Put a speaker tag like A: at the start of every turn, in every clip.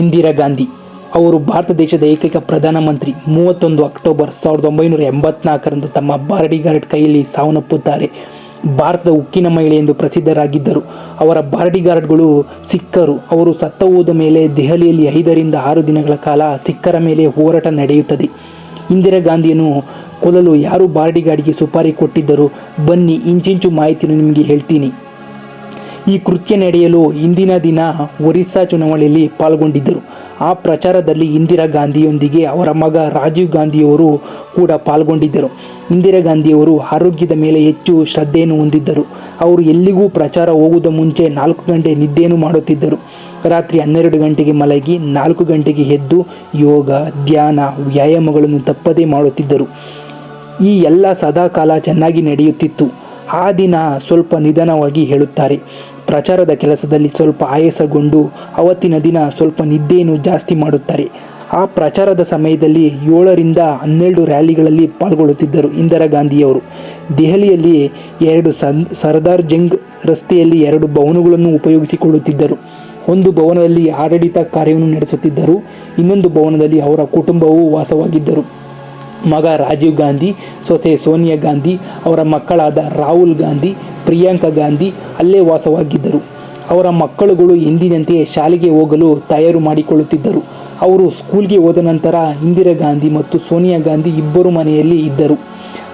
A: ಇಂದಿರಾ ಗಾಂಧಿ ಅವರು ಭಾರತ ದೇಶದ ಏಕೈಕ ಪ್ರಧಾನಮಂತ್ರಿ ಮೂವತ್ತೊಂದು ಅಕ್ಟೋಬರ್ ಸಾವಿರದ ಒಂಬೈನೂರ ಎಂಬತ್ನಾಲ್ಕರಂದು ತಮ್ಮ ಬಾರಡಿಗಾರ್ಡ್ ಕೈಯಲ್ಲಿ ಸಾವನ್ನಪ್ಪುತ್ತಾರೆ ಭಾರತದ ಉಕ್ಕಿನ ಮಹಿಳೆ ಎಂದು ಪ್ರಸಿದ್ಧರಾಗಿದ್ದರು. ಅವರ ಬಾರಡಿಗಾರ್ಡ್ಗಳು ಸಿಕ್ಕರು ಅವರು ಸತ್ತ ಹೋದ ಮೇಲೆ ದೆಹಲಿಯಲ್ಲಿ ಐದರಿಂದ ಆರು ದಿನಗಳ ಕಾಲ ಸಿಕ್ಕರ ಮೇಲೆ ಹೋರಾಟ ನಡೆಯುತ್ತದೆ. ಇಂದಿರಾ ಗಾಂಧಿಯನ್ನು ಕೊಲ್ಲಲು ಯಾರು ಬಾರಡಿಗಾರ್ಡ್ಗೆ ಸುಪಾರಿ ಕೊಟ್ಟಿದ್ದರು ಬನ್ನಿ, ಇಂಚಿಂಚು ಮಾಹಿತಿಯನ್ನು ನಿಮಗೆ ಹೇಳ್ತೀನಿ. ಈ ಕೃತ್ಯ ನಡೆಯಲು ಇಂದಿನ ದಿನ ಒರಿಸ್ಸಾ ಚುನಾವಣೆಯಲ್ಲಿ ಪಾಲ್ಗೊಂಡಿದ್ದರು. ಆ ಪ್ರಚಾರದಲ್ಲಿ ಇಂದಿರಾ ಗಾಂಧಿಯೊಂದಿಗೆ ಅವರ ಮಗ ರಾಜೀವ್ ಗಾಂಧಿಯವರು ಕೂಡ ಪಾಲ್ಗೊಂಡಿದ್ದರು. ಇಂದಿರಾ ಗಾಂಧಿಯವರು ಆರೋಗ್ಯದ ಮೇಲೆ ಹೆಚ್ಚು ಶ್ರದ್ಧೆಯನ್ನು ಹೊಂದಿದ್ದರು. ಅವರು ಎಲ್ಲಿಗೂ ಪ್ರಚಾರ ಹೋಗುವುದ ಮುಂಚೆ ನಾಲ್ಕು ಗಂಟೆ ನಿದ್ದೆಯನ್ನು ಮಾಡುತ್ತಿದ್ದರು. ರಾತ್ರಿ ಹನ್ನೆರಡು ಗಂಟೆಗೆ ಮಲಗಿ ನಾಲ್ಕು ಗಂಟೆಗೆ ಎದ್ದು ಯೋಗ, ಧ್ಯಾನ, ವ್ಯಾಯಾಮಗಳನ್ನು ತಪ್ಪದೇ ಮಾಡುತ್ತಿದ್ದರು. ಈ ಎಲ್ಲ ಸದಾಕಾಲ ಚೆನ್ನಾಗಿ ನಡೆಯುತ್ತಿತ್ತು. ಆ ದಿನ ಸ್ವಲ್ಪ ನಿಧಾನವಾಗಿ ಹೇಳುತ್ತಾರೆ. ಪ್ರಚಾರದ ಕೆಲಸದಲ್ಲಿ ಸ್ವಲ್ಪ ಆಯಾಸಗೊಂಡು ಅವತ್ತಿನ ದಿನ ಸ್ವಲ್ಪ ನಿದ್ದೆಯನ್ನು ಜಾಸ್ತಿ ಮಾಡುತ್ತಾರೆ. ಆ ಪ್ರಚಾರದ ಸಮಯದಲ್ಲಿ ಏಳರಿಂದ ಹನ್ನೆರಡು ರ್ಯಾಲಿಗಳಲ್ಲಿ ಪಾಲ್ಗೊಳ್ಳುತ್ತಿದ್ದರು ಇಂದಿರಾ ಗಾಂಧಿಯವರು. ದೆಹಲಿಯಲ್ಲಿ ಎರಡು ಸರ್ದಾರ್ ಜಂಗ್ ರಸ್ತೆಯಲ್ಲಿ ಎರಡು ಭವನಗಳನ್ನು ಉಪಯೋಗಿಸಿಕೊಳ್ಳುತ್ತಿದ್ದರು. ಒಂದು ಭವನದಲ್ಲಿ ಆಡಳಿತ ಕಾರ್ಯವನ್ನು ನಡೆಸುತ್ತಿದ್ದರು, ಇನ್ನೊಂದು ಭವನದಲ್ಲಿ ಅವರ ಕುಟುಂಬವು ವಾಸವಾಗಿದ್ದರು. ಮಗ ರಾಜೀವ್ ಗಾಂಧಿ, ಸೊಸೆ ಸೋನಿಯಾ ಗಾಂಧಿ, ಅವರ ಮಕ್ಕಳಾದ ರಾಹುಲ್ ಗಾಂಧಿ, ಪ್ರಿಯಾಂಕಾ ಗಾಂಧಿ ಅಲ್ಲೇ ವಾಸವಾಗಿದ್ದರು. ಅವರ ಮಕ್ಕಳುಗಳು ಎಂದಿನಂತೆ ಶಾಲೆಗೆ ಹೋಗಲು ತಯಾರು ಮಾಡಿಕೊಳ್ಳುತ್ತಿದ್ದರು. ಅವರು ಸ್ಕೂಲ್ಗೆ ಹೋದ ನಂತರ ಇಂದಿರಾ ಗಾಂಧಿ ಮತ್ತು ಸೋನಿಯಾ ಗಾಂಧಿ ಇಬ್ಬರು ಮನೆಯಲ್ಲಿ ಇದ್ದರು.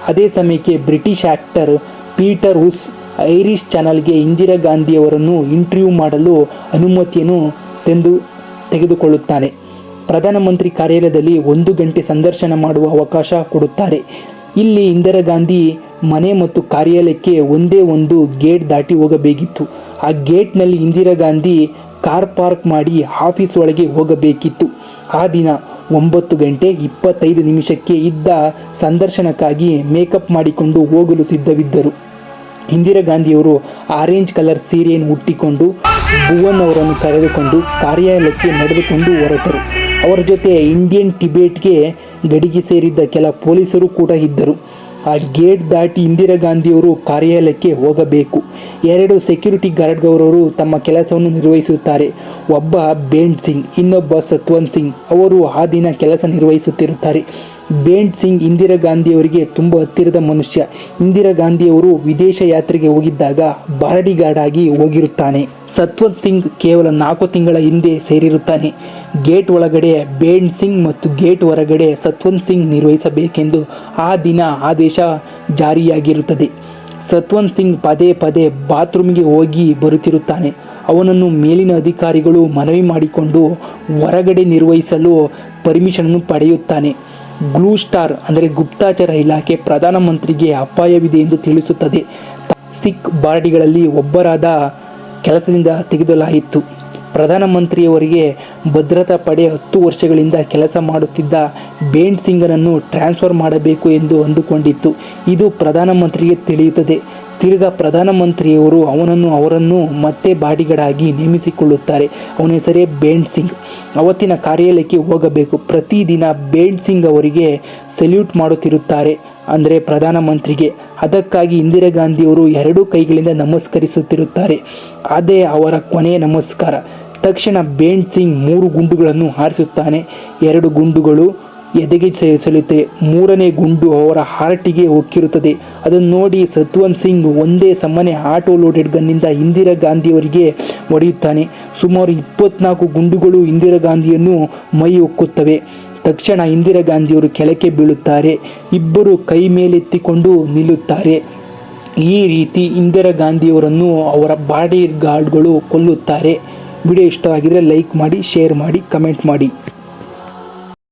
A: ಅದೇ ಸಮಯಕ್ಕೆ ಬ್ರಿಟಿಷ್ ಆಕ್ಟರ್ ಪೀಟರ್ ಹುಸ್ ಐರಿಷ್ ಚಾನಲ್ಗೆ ಇಂದಿರಾ ಗಾಂಧಿಯವರನ್ನು ಇಂಟರ್ವ್ಯೂ ಮಾಡಲು ಅನುಮತಿಯನ್ನು ತಂದು ತೆಗೆದುಕೊಳ್ಳುತ್ತಾನೆ. ಪ್ರಧಾನಮಂತ್ರಿ ಕಾರ್ಯಾಲಯದಲ್ಲಿ ಒಂದು ಗಂಟೆ ಸಂದರ್ಶನ ಮಾಡುವ ಅವಕಾಶ ಕೊಡುತ್ತಾರೆ. ಇಲ್ಲಿ ಇಂದಿರಾ ಗಾಂಧಿ ಮನೆ ಮತ್ತು ಕಾರ್ಯಾಲಯಕ್ಕೆ ಒಂದೇ ಒಂದು ಗೇಟ್ ದಾಟಿ ಹೋಗಬೇಕಿತ್ತು. ಆ ಗೇಟ್ನಲ್ಲಿ ಇಂದಿರಾ ಗಾಂಧಿ ಕಾರ್ ಪಾರ್ಕ್ ಮಾಡಿ ಆಫೀಸ್ ಒಳಗೆ ಹೋಗಬೇಕಿತ್ತು. ಆ ದಿನ ಒಂಬತ್ತು ಗಂಟೆ ಇಪ್ಪತ್ತೈದು ನಿಮಿಷಕ್ಕೆ ಇದ್ದ ಸಂದರ್ಶನಕ್ಕಾಗಿ ಮೇಕಪ್ ಮಾಡಿಕೊಂಡು ಹೋಗಲು ಸಿದ್ಧವಿದ್ದರು. ಇಂದಿರಾ ಗಾಂಧಿಯವರು ಆರೆಂಜ್ ಕಲರ್ ಸೀರೆಯನ್ನು ಹುಟ್ಟಿಕೊಂಡು ಭುವನ್ ಅವರನ್ನು ಕರೆದುಕೊಂಡು ಕಾರ್ಯಾಲಯಕ್ಕೆ ನಡೆದುಕೊಂಡು ಹೊರಟರು. ಅವರ ಜೊತೆ ಇಂಡಿಯನ್ ಟಿಬೇಟ್ಗೆ ಗಡಿಗೆ ಸೇರಿದ್ದ ಕೆಲ ಪೊಲೀಸರು ಕೂಡ ಇದ್ದರು. ಆ ಗೇಟ್ ದಾಟಿ ಇಂದಿರಾ ಗಾಂಧಿಯವರು ಕಾರ್ಯಾಲಯಕ್ಕೆ ಹೋಗಬೇಕು. ಎರಡು ಸೆಕ್ಯೂರಿಟಿ ಗಾರ್ಡ್ಗವರು ತಮ್ಮ ಕೆಲಸವನ್ನು ನಿರ್ವಹಿಸುತ್ತಾರೆ. ಒಬ್ಬ ಬೇಂಟ್ ಸಿಂಗ್, ಇನ್ನೊಬ್ಬ ಸತ್ವಂತ್ ಸಿಂಗ್ ಅವರು ಆ ದಿನ ಕೆಲಸ ನಿರ್ವಹಿಸುತ್ತಿರುತ್ತಾರೆ. ಬೇಂಟ್ ಸಿಂಗ್ ಇಂದಿರಾ ಗಾಂಧಿಯವರಿಗೆ ತುಂಬ ಹತ್ತಿರದ ಮನುಷ್ಯ. ಇಂದಿರಾ ಗಾಂಧಿಯವರು ವಿದೇಶ ಯಾತ್ರೆಗೆ ಹೋಗಿದ್ದಾಗ ಬಾರಡಿಗಾರ್ಡ್ ಆಗಿ ಹೋಗಿರುತ್ತಾನೆ. ಸತ್ವಂತ್ ಸಿಂಗ್ ಕೇವಲ ನಾಲ್ಕು ತಿಂಗಳ ಹಿಂದೆ ಸೇರಿರುತ್ತಾನೆ. ಗೇಟ್ ಒಳಗಡೆ ಬೇಣ್ ಸಿಂಗ್ ಮತ್ತು ಗೇಟ್ ಹೊರಗಡೆ ಸತ್ವಂತ್ ಸಿಂಗ್ ನಿರ್ವಹಿಸಬೇಕೆಂದು ಆ ದಿನ ಆದೇಶ ಜಾರಿಯಾಗಿರುತ್ತದೆ. ಸತ್ವಂತ್ ಸಿಂಗ್ ಪದೇ ಪದೇ ಬಾತ್ರೂಮ್ಗೆ ಹೋಗಿ ಬರುತ್ತಿರುತ್ತಾನೆ. ಅವನನ್ನು ಮೇಲಿನ ಅಧಿಕಾರಿಗಳು ಮನವಿ ಮಾಡಿಕೊಂಡು ಹೊರಗಡೆ ನಿರ್ವಹಿಸಲು ಪರ್ಮಿಷನನ್ನು ಪಡೆಯುತ್ತಾನೆ. ಗ್ಲೂ ಸ್ಟಾರ್ ಅಂದರೆ ಗುಪ್ತಾಚಾರ ಇಲಾಖೆ ಪ್ರಧಾನಮಂತ್ರಿಗೆ ಅಪಾಯವಿದೆ ಎಂದು ತಿಳಿಸುತ್ತದೆ. ಸಿಖ್ ಬಾರ್ಡಿಗಳಲ್ಲಿ ಒಬ್ಬರಾದ ಕೆಲಸದಿಂದ ತೆಗೆದಲಾಯಿತು. ಪ್ರಧಾನಮಂತ್ರಿಯವರಿಗೆ ಭದ್ರತಾ ಪಡೆ ಹತ್ತು ವರ್ಷಗಳಿಂದ ಕೆಲಸ ಮಾಡುತ್ತಿದ್ದ ಬೇಂಟ್ ಸಿಂಗನನ್ನು ಟ್ರಾನ್ಸ್ಫರ್ ಮಾಡಬೇಕು ಎಂದು ಅಂದುಕೊಂಡಿತ್ತು. ಇದು ಪ್ರಧಾನಮಂತ್ರಿಗೆ ತಿಳಿಯುತ್ತದೆ. ತಿರ್ಗಾ ಪ್ರಧಾನಮಂತ್ರಿಯವರು ಅವನನ್ನು ಅವರನ್ನು ಮತ್ತೆ ಬಾಡಿಗಡಾಗಿ ನೇಮಿಸಿಕೊಳ್ಳುತ್ತಾರೆ. ಅವನ ಹೆಸರೇ ಬೇಂಟ್ ಸಿಂಗ್. ಅವತ್ತಿನ ಕಾರ್ಯಾಲಯಕ್ಕೆ ಹೋಗಬೇಕು. ಪ್ರತಿದಿನ ಬೇಂಟ್ ಸಿಂಗ್ ಅವರಿಗೆ ಸೆಲ್ಯೂಟ್ ಮಾಡುತ್ತಿರುತ್ತಾರೆ. ಅಂದರೆ ಪ್ರಧಾನಮಂತ್ರಿಗೆ. ಅದಕ್ಕಾಗಿ ಇಂದಿರಾ ಗಾಂಧಿಯವರು ಎರಡೂ ಕೈಗಳಿಂದ ನಮಸ್ಕರಿಸುತ್ತಿರುತ್ತಾರೆ. ಅದೇ ಅವರ ಕೊನೆಯ ನಮಸ್ಕಾರ. ತಕ್ಷಣ ಬೇಂಟ್ ಸಿಂಗ್ ಮೂರು ಗುಂಡುಗಳನ್ನು ಹಾರಿಸುತ್ತಾನೆ. ಎರಡು ಗುಂಡುಗಳು ಎದೆಗೆ ಸಲ್ಲುತ್ತೆ ಮೂರನೇ ಗುಂಡು ಅವರ ಹಾರ್ಟಿಗೆ ಹೊಕ್ಕಿರುತ್ತದೆ ಅದನ್ನು ನೋಡಿ ಸತ್ವಂತ್ ಸಿಂಗ್ ಒಂದೇ ಸಮನೆ ಆಟೋ ಲೋಡೆಡ್ ಗನ್ನಿಂದ ಇಂದಿರಾ ಗಾಂಧಿಯವರಿಗೆ ಹೊಡೆಯುತ್ತಾನೆ. ಸುಮಾರು ಇಪ್ಪತ್ನಾಲ್ಕು ಗುಂಡುಗಳು ಇಂದಿರಾ ಗಾಂಧಿಯನ್ನು ಮೈ ಹೊಕ್ಕುತ್ತವೆ ತಕ್ಷಣ ಇಂದಿರಾ ಗಾಂಧಿಯವರು ಕೆಳಕ್ಕೆ ಬೀಳುತ್ತಾರೆ. ಇಬ್ಬರು ಕೈ ಮೇಲೆತ್ತಿಕೊಂಡು ನಿಲ್ಲುತ್ತಾರೆ. ಈ ರೀತಿ ಇಂದಿರಾ ಗಾಂಧಿಯವರನ್ನು ಅವರ ಬಾಡಿ ಗಾರ್ಡ್ಗಳು ಕೊಲ್ಲುತ್ತಾರೆ. ವಿಡಿಯೋ ಇಷ್ಟವಾಗಿದ್ದರೆ ಲೈಕ್ ಮಾಡಿ, ಶೇರ್ ಮಾಡಿ, ಕಮೆಂಟ್ ಮಾಡಿ.